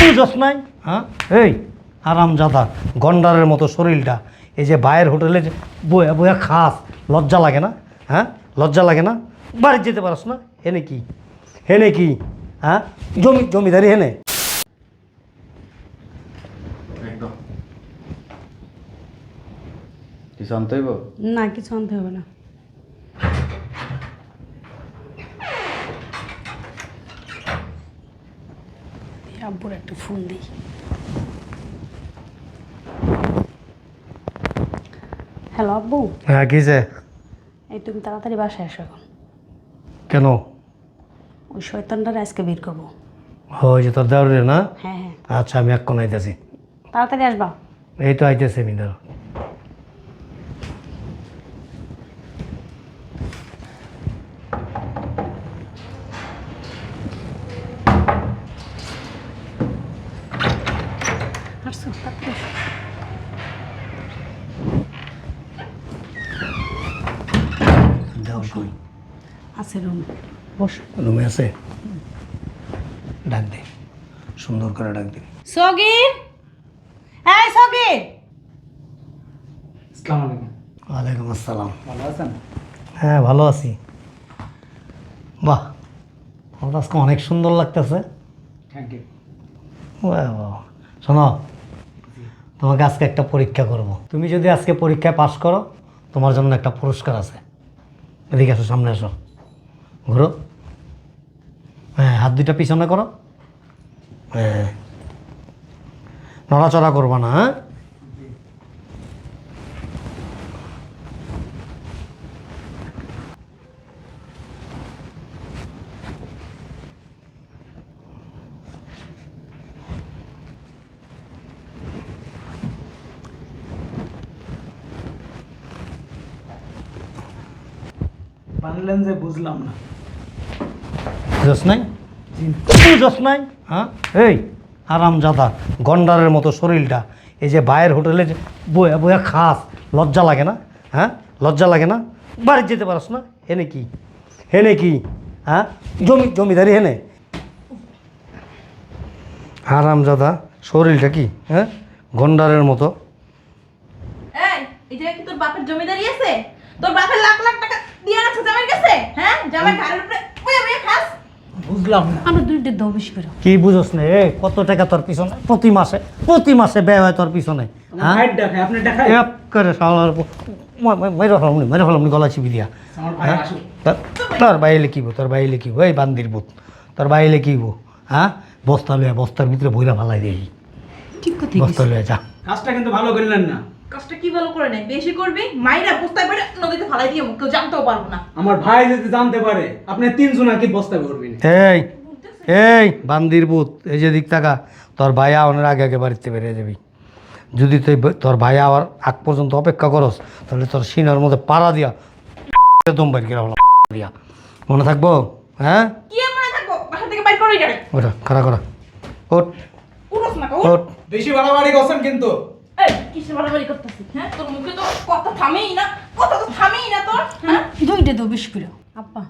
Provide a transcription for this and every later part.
বুঝস নাই হ্যাঁ? এই আরাম জাদা গন্ডারের মতো শরীরটা। এই যে বাইরের হোটেলে যে বয়া বয়া খাস লজ্জা লাগে না? হ্যাঁ? লজ্জা লাগে না? বাড়ি যেতে পারস না? হেনে কি? হেনে কি? হ্যাঁ? জমি জমিদারি হেনে একদম। কিছু আনতে হইব? না কিছু আনতে হবে না। আব্বুর একটা ফোন দিই। হ্যালো আব্বু? হ্যাঁ কি যে? এই তুমি তাড়াতাড়ি বাসায় আসো এখন। কেন? ওই শয়তানটার আজকে বের করব। ওই যে তোর দেওয়ার না? হ্যাঁ হ্যাঁ। আচ্ছা আমি এক কোন আইতেছি। তাড়াতাড়ি আসবা। এই তো আইতেছি আমি ধরো আসছো তাড়াতাড়ি আসো। দেওয়ার কই আছে রুম। বস। রুমে আছে? ডাক দে। সুন্দর করে ডাক দে। সগির! হ্যাঁ সগির! আসসালামু আলাইকুম। ওয়ালাইকুম আসসালাম। ভালো আছেন? হ্যাঁ ভালো আছি। বাহ আমার আজকে অনেক সুন্দর লাগতেছে। থ্যাংক ইউ বাহ, বাহ। শোনো তোমাকে আজকে একটা পরীক্ষা করব। তুমি যদি আজকে পরীক্ষায় পাশ করো তোমার জন্য একটা পুরস্কার আছে। এদিকে আসো সামনে আসো। ঘুরো। হ্যাঁ হাত দুইটা পিছনে করো। হ্যাঁ নড়াচড়া করবা না হ্যাঁ? বানলেন যে বুঝলাম না। বুঝস নাই? বুঝস নাই? হ্যাঁ? এই আরাম জাদা গন্ডারের মতো শরীরটা। এই যে বাইরের হোটেলে বয়া বয়া খাস, লজ্জা লাগে না? হ্যাঁ? লজ্জা লাগে না? বাড়ি যেতে পারস না? হেনে কি? হেনে কি? হ্যাঁ? জমি, জমিদারি হেনে? আরাম জাদা শরীরটা কি? হ্যাঁ? গন্ডারের মতো। এই কি তোর বাপের জমিদারি আছে? তোর বাপের লাখ লাখ টাকা দিয়ে রাখছে জামাইয়ের কাছে? হ্যাঁ? জামাই ঘাড়ের উপরে খাস। বুঝলাম না। আমরা দুইটা করে। কি বুঝোস না এ কত টাকা তোর পিছনে? প্রতি মাসে প্রতি মাসে ব্যয় হয় তোর পিছনে হ্যাঁ? আপনি দেখায় এক করে শালার পো- ম- ম- মেরে ফেলাম নি মেরে ফেলাম নি গলা চিপি দিয়া। হ্যাঁ? তোর- তোর বাইরে লিখিব তোর বাইরে লিখিব এই বান্দির বুত তোর বাইরে লিখিব হ্যাঁ? বস্তা লইয়া বস্তার ভিতরে বইরা ফালাই দিই ঠিক কথা বস্তা লইয়া যা। কাজটা কিন্তু ভালো করলেন না। কাজটা কি ভালো করে নেয়? বেশি করবি? মাইরা বস্তায় পড়ে নদীতে ফালাই দিয়ে কেউ জানতেও পারব না। আমার ভাই যদি জানতে পারে আপনি তিনজন আর কি বস্তায় ভরবেন? এই এই বান্দির বুত এই যে দিক টাকা তোর ভাই আওয়ানোর আগে আগে বাড়িতে বেরিয়ে যাবি। যদি তুই তোর ভাই আওয়ার আগ পর্যন্ত অপেক্ষা করস তাহলে তোর সিনার মধ্যে পাড়া দিয়া দম বাইর করে হলাম দিয়া। মনে থাকব? হ্যাঁ? কি মনে থাকব? বাসা থেকে বাইর করে যাবে। ওটা খারা করা। ওট ওট বেশি বাড়াবাড়ি করছেন কিন্তু। কিসে বাড়াবাড়ি করতেছিস হ্যাঁ? তোর মুখে তো কথা থামেই না কথা তো থামেই না তোর হ্যাঁ? দুইটা দাও বেশি করে। আব্বা।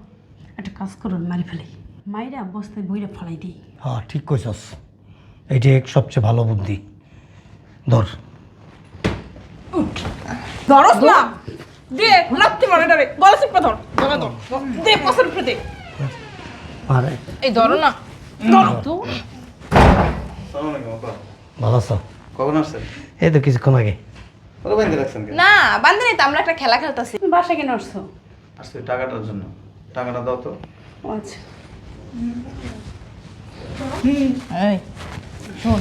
একটা কাজ করো মারি ফেলাই মাইরা বস্তায় বইরা ফেলাই দিই। হ্যাঁ ঠিক কইছস। এইটি এক সবচেয়ে ভালো বুদ্ধি। ধর। ধরস না। দে লাত্তি মারে ডারে গলা চিপে ধর। গলা ধর। দে পছর উপরে দে। আরে এই ধরো না। ধরো। তো ভালো আছো? কখন আসছেন? এই তো কিছুক্ষণ আগে। কত বাইন্দে রাখছেন কেন? না বান্ধে নেই তো আমরা একটা খেলা খেলতেছি। বাসায় কেন আসছো? আসছে টাকাটার জন্য। টাকাটা দাও তো। ও আচ্ছা। এই শোন।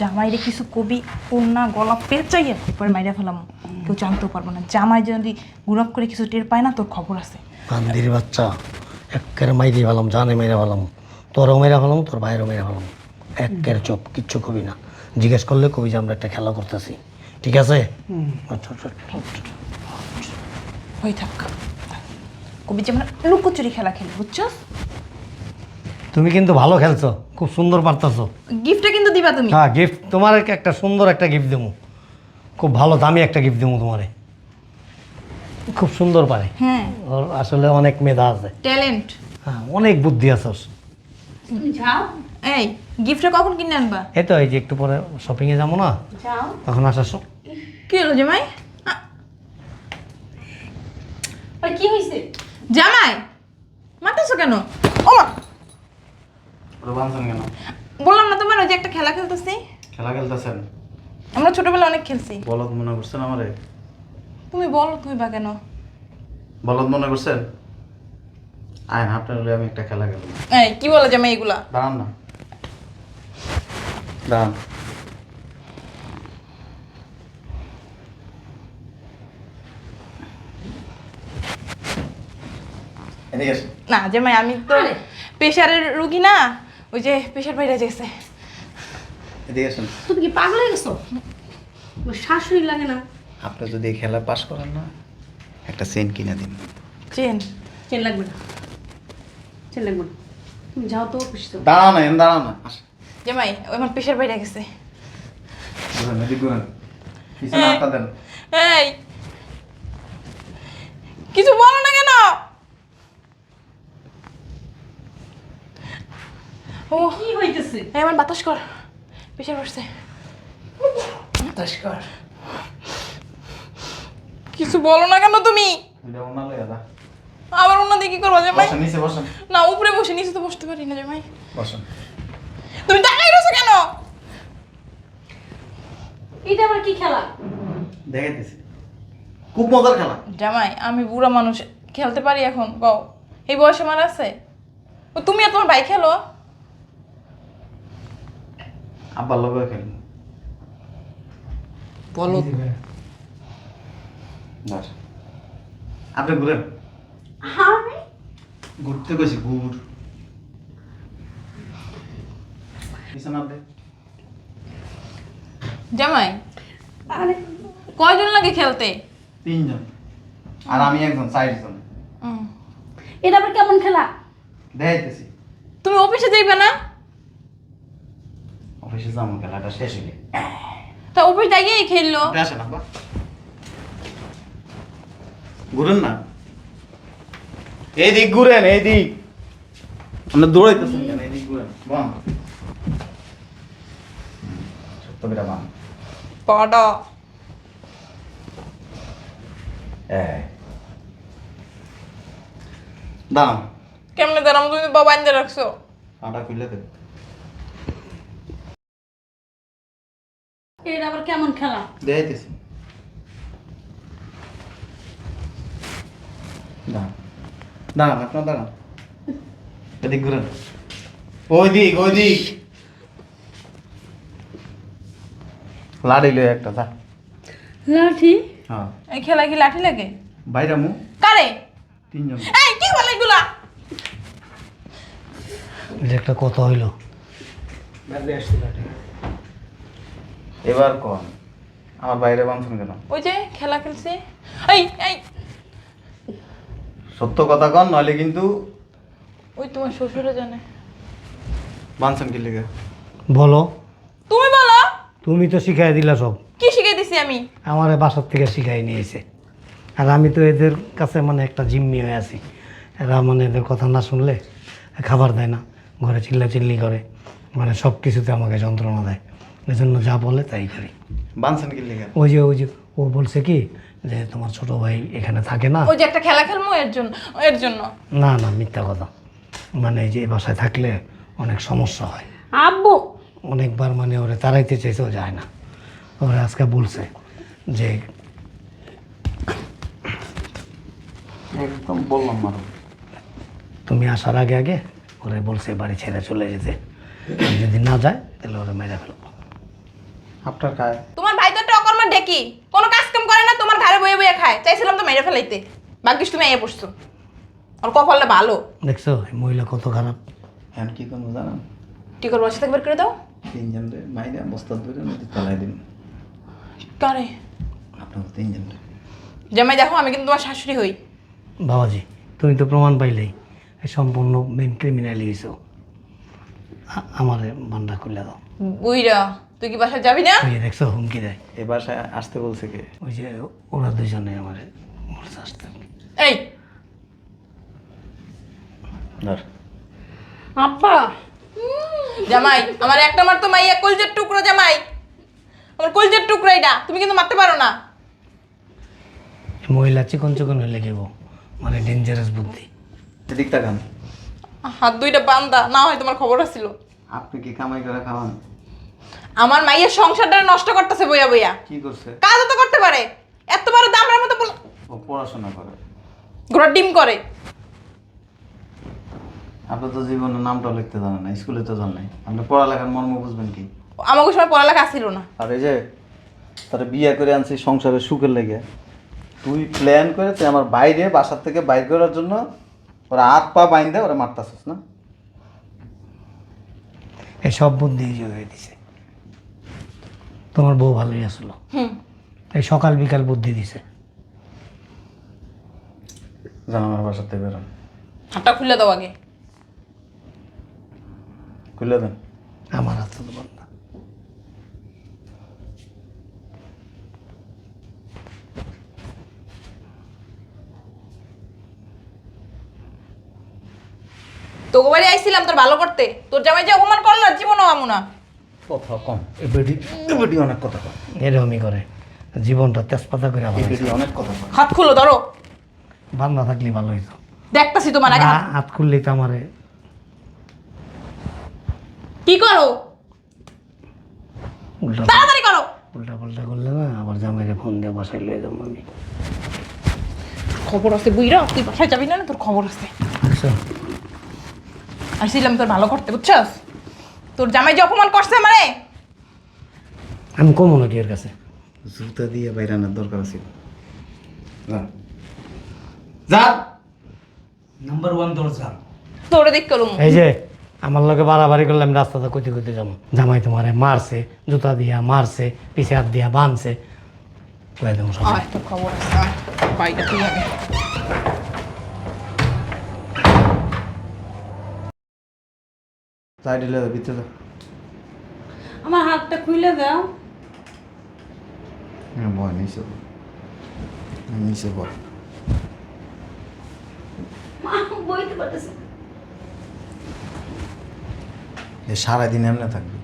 জামাইরে কিছু কবি কন্যা গলা পেঁচাইয়া পরে মাইরা ফেলাম। কেউ জানতেও পারব না। জামাই যদি গুরব করে কিছু টের পায় না তোর খবর আছে। বান্দির বাচ্চা একের মাইরে ফেলাম জানে মেরে ফেলাম। তোরও মেরে ফেলাম তোর ভাইয়েরও মেরে ফেলাম। একের চোপ কিচ্ছু কবি না। জিজ্ঞেস করলে কবি যে আমরা একটা খেলা করতেছি। ঠিক আছে? আচ্ছা আচ্ছা হয়ে থাক। কবি যে আমরা লুকোচুরি খেলা খেলি বুঝছস? তুমি কিন্তু ভালো খেলছো খুব সুন্দর পারতাছো। গিফটটা কিন্তু দিবা তুমি। হ্যাঁ গিফট তোমার একটা সুন্দর একটা গিফট দেবো। খুব ভালো দামি একটা গিফট দেবো তোমারে। খুব সুন্দর পারে। হ্যাঁ। ওর আসলে অনেক মেধা আছে। ট্যালেন্ট। হ্যাঁ অনেক বুদ্ধি আছে ওর। যাও। এই গিফটটা কখন কিনে আনবা? এই তো এই যে একটু পরে শপিংয়ে যাব না? যাও। তখন আসার সম- কি হলো জামাই? আর কি হয়েছে জামাই মাতাছো কেন? ও! কেন? বললাম না তোমার ওই যে একটা খেলা খেলতেছি। খেলা খেলতেছেন? আমরা ছোটবেলায় অনেক খেলছি। বলদ মনে করছেন আমারে? তুমি বলো তুমি বা কেন? বলদ মনে করছেন? আয় না আপনার হলে আমি একটা খেলা খেলব। এই কি বলো জামাই এগুলা দাঁড়ান না। দাঁড়ান। না জামাই আমি তো। প্রেশারের রুগী না ওই যে প্রেশার বাইরে গেছে। এদিকে আসেন। তুমি কি পাগল হয়ে গেছো? শাশুড়ি লাগে না। আপনি যদি খেলা পাস করেন না একটা চেন কিনে দিন। চেন চেন লাগবে না। চেন লাগবে তুমি যাও তো অফিস তো দাঁড়াও না এম দাঁড়াও না জামাই ওই আমার বাইরে গেছে। পিছনে দেন। এই। কিছু বলো না কেন? ও কি হইতেছে? এই আমার বাতাস কর। প্রেশার পড়ছে। বাতাস কর। কিছু বলো না কেন তুমি? দুইটা ওনা লইয়া দা অন্য কি করব জামাই? বসেন নিচে বসেন না উপরে বসে নিচে তো বসতে পারি না জামাই। বসেন তুমি তাকাই রয়েছো কেন? এটা আবার কি খেলা? দেখাইতেছি। খুব মজার খেলা। জামাই আমি বুড়া মানুষ খেলতে পারি এখন কও। এই বয়স আমার আছে? ও তুমি আর তোমার ভাই খেলো? আব্বার লগে খেলব বলো। আপনি ঘুরেন। আমি ঘুরতে গেছি ঘুর। জামাই আরে। কয়জন লাগে খেলতে? তিনজন। আর আমি একজন চারজন। এটা আবার কেমন খেলা? দেখাইতেছি। তুমি অফিসে যাইবে না? অফিসে যাব খেলাটা শেষ হইলে। তা অফিস যাইয়েই খেললো। আসেন আব্বা। ঘুরেন না? এইদিক ঘুরেন এইদিক আপনি দৌড়াইতেছেন কেন এইদিক ঘুরেন বাম। সত্য বিটা বাম। পাটা। এই। দাঁড়ান কেমনে দাঁড়াম তুমি বাবা আনতে রাখছো। পাটা খুলে দেবে এটা আবার কেমন খেলা? দেখাইতেছি। দাঁড়ান দাঁড়ান আপনার দাঁড়ান। এদিক ঘুরেন। ওই দিক ওই দিক লাড়ি লই একটা দা লাঠি? হ্যাঁ। এই খেলা কি লাঠি লাগে? বাইরে মু। কারে? তিনজন। এই কি বলে এগুলা? এই একটা কথা হইল। লাঠি। এবার কন। আমার বাইরে বাঁধছেন কেন? ওই যে খেলা খেলছে। এই এই। সত্য কথা কন নইলে কিন্তু ওই তোমার শ্বশুরে জানে। বাঁধছেন কি লেগে? বলো। তুমি বলো। তুমি তো শিখাই দিলা সব। কি শিখাই দিছি আমি? আমার বাসার থেকে শিখাই নিয়েছে। আর আমি তো এদের কাছে মানে একটা জিম্মি হয়ে আছি। এরা মানে এদের কথা না শুনলে খাবার দেয় না। ঘরে চিল্লা চিল্লি করে। মানে সব কিছুতে আমাকে যন্ত্রণা দেয়। এই জন্য যা বলে তাই করি। বাঁধছেন কি লেগে? ওই যে ওই যে ও বলছে কি যে তোমার ছোট ভাই এখানে থাকে না? ওই যে একটা খেলা খেলব এর জন্য এর জন্য। না না মিথ্যা কথা। মানে এই যে এই বাসায় থাকলে অনেক সমস্যা হয়। আব্বু! অনেকবার মানে ওরে তাড়াইতে চাইছেও যায় না। ওরে আজকে বলছে যে একদম বললাম মারো তুমি আসার আগে আগে ওরে বলছে বাড়ি ছেড়ে চলে যেতে। যদি না যায় তাহলে ওরে মেরে ফেলব। আপনার খায় তোমার ভাই তো একটা অকর্মার ঢেকি কোনো কাজ কাম করে না তোমার ঘরে বয়ে বয়ে খায়। চাইছিলাম তো মেরে ফেলাইতে। ভাগ্যিস তুমি এ পড়ছো। ওর কপালটা ভালো। দেখছ এই মহিলা কত খারাপ। এখন কি করব জানান টিকর বসে থেকে বের করে দাও। তিনজন রে মাইরে বস্তা ধরে নদী তলায় দিন। কারে? আপনার তিনজন রে। জামাই দেখো আমি কিন্তু তোমার শাশুড়ি হই। বাবাজি তুমি তো প্রমাণ পাইলেই। সম্পূর্ণ মেন ক্রিমিনালি হয়েছ আমারে বান্ডা খুলে দাও। বুইরা। তুই কি বাসায় যাবি না? ওই দেখছ হুমকি দেয় এ বাসায় আসতে বলছে কে? ওই যে ওরা দুজনে আমার বলছে আসতে। এই! ধর। আব্বা! জামাই আমার একটা মার তো মাইয়া কলজের টুকরো জামাই। আমার কলজের টুকরো এটা তুমি কিন্তু মারতে পারো না। মহিলা চিকন চিকন হয়ে লেগেব মানে ডেঞ্জারাস বুদ্ধি। এদিক তাকান। হাত দুইটা বান্দা না হয় তোমার খবর আছিল। আপনি কি কামাই করে খাওয়ান? আমার মাইয়ের সংসারটা নষ্ট করতেছে বইয়া বইয়া। কি করছে? কাজও তো করতে পারে। এত বড় দামড়ার মতো বল- ও পড়াশোনা করে। ঘোড়ার ডিম করে। আপনি তো জীবনে নামটা লিখতে জানেন না স্কুলে তো জানেন নাই। আপনি পড়ালেখার মর্ম বুঝবেন কি? আমাকে সময় পড়ালেখা ছিল না। আর এই যে তারা বিয়ে করে আনছি সংসারে সুখের লেগে তুই প্ল্যান করে তুই আমার বাইরে বাসার থেকে বাইর করার জন্য ওরা হাত পা বাইন্দে ওরা মারতাছিস না? এই সব বুদ্ধি হয়ে দিছে। তোমার বউ ভালোই আসলো এই সকাল বিকাল বুদ্ধি দিছে। জান আমার বেরোন হাতটা খুলে দাও আগে। খুলে দেন। আমার হাতে তো বন্ধ। তোকে বাড়ি আইছিলাম তোর ভালো করতে। তোর জামাই যে অপমান করল জীবনও আমু না। কথা কম। এ বেডি এ বেডি অনেক কথা কম। এরকমই করে। জীবনটা তেজপাতা করে আবার বেডি অনেক কথা কম। হাত খুলো ধরো। বান্ধা থাকলে ভালো হইতো। দেখতাছি তোমার আগে হাত- না, হাত খুললেই তো আমারে কি করো? উল্টা তাড়াতাড়ি করো। উল্টা পাল্টা করলে না আবার জামাইরে ফোন দিয়ে বাসায় লয়ে যাব আমি। খবর আছে বুইরা তুই বাসায় যাবি না না, তোর খবর আছে। আসছিলাম তোর ভালো করতে বুঝছস? তোর জামাই যে অপমান করছে আমারে? আমি কমো নাকি এর কাছে? জুতা দিয়ে বাইরানোর দরকার ছিল যা। যা। নাম্বার ওয়ান দরজা তোরে দেখ করুম। এই যে আমার লোকে বাড়াবাড়ি করলে আমি রাস্তাতে কইতে কইতে যাব। জামাই তোমারে মারছে জুতা দিয়া মারছে পিছে হাত দিয়া বানছে কয়ে দেবো সব। খবর আছে বাইটা তুই যাই দিলে ভিতরে আমার হাতটা খুলে দাও। হ্যাঁ বয় নিচে বয়। নিচে মা বইতে পারতেছে। এ সারাদিন এমনি থাকবি।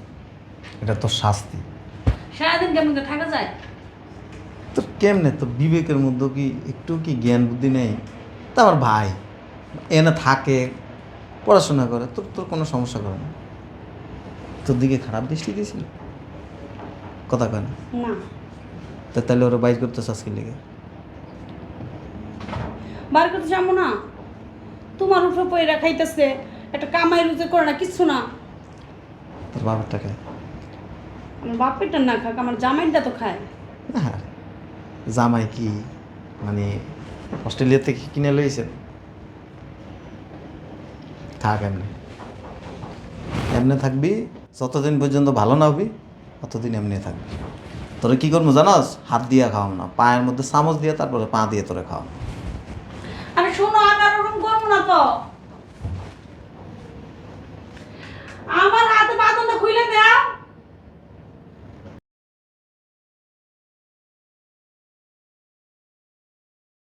এটা তোর শাস্তি। সারাদিন কেমন থাকা যায়? তোর কেমনে? তোর বিবেকের মধ্যে কি একটু কি জ্ঞান বুদ্ধি নেই? তা আমার ভাই এনে থাকে পড়াশোনা করে তোর তোর কোনো সমস্যা করে না। তোর দিকে খারাপ দৃষ্টি দিয়েছিল? কথা কয় না। তা তাহলে ওরা বাইর করতে আজকে লেগে বার করতে যাব না। তোমার উপরে পয়রা খাইতেছে একটা কামাই রুজে করে না কিচ্ছু না। তোর বাবার টাকা আমার বাপেরটা না খাক আমার জামাইটা তো খায়। না জামাই কি মানে অস্ট্রেলিয়া থেকে কিনে লইছে? থাক এমনি। এমনি থাকবি, যতদিন পর্যন্ত ভালো না হবি, ততদিন এমনি থাকবি। তোরে কি করব জানাস? হাত দিয়ে খাওয়াম না। পায়ের মধ্যে চামচ দিয়ে তারপরে পা দিয়ে তোরে খাওয়াম। আরে শোনো আমার ওরকম করব না তো। আমার হাতে খুলে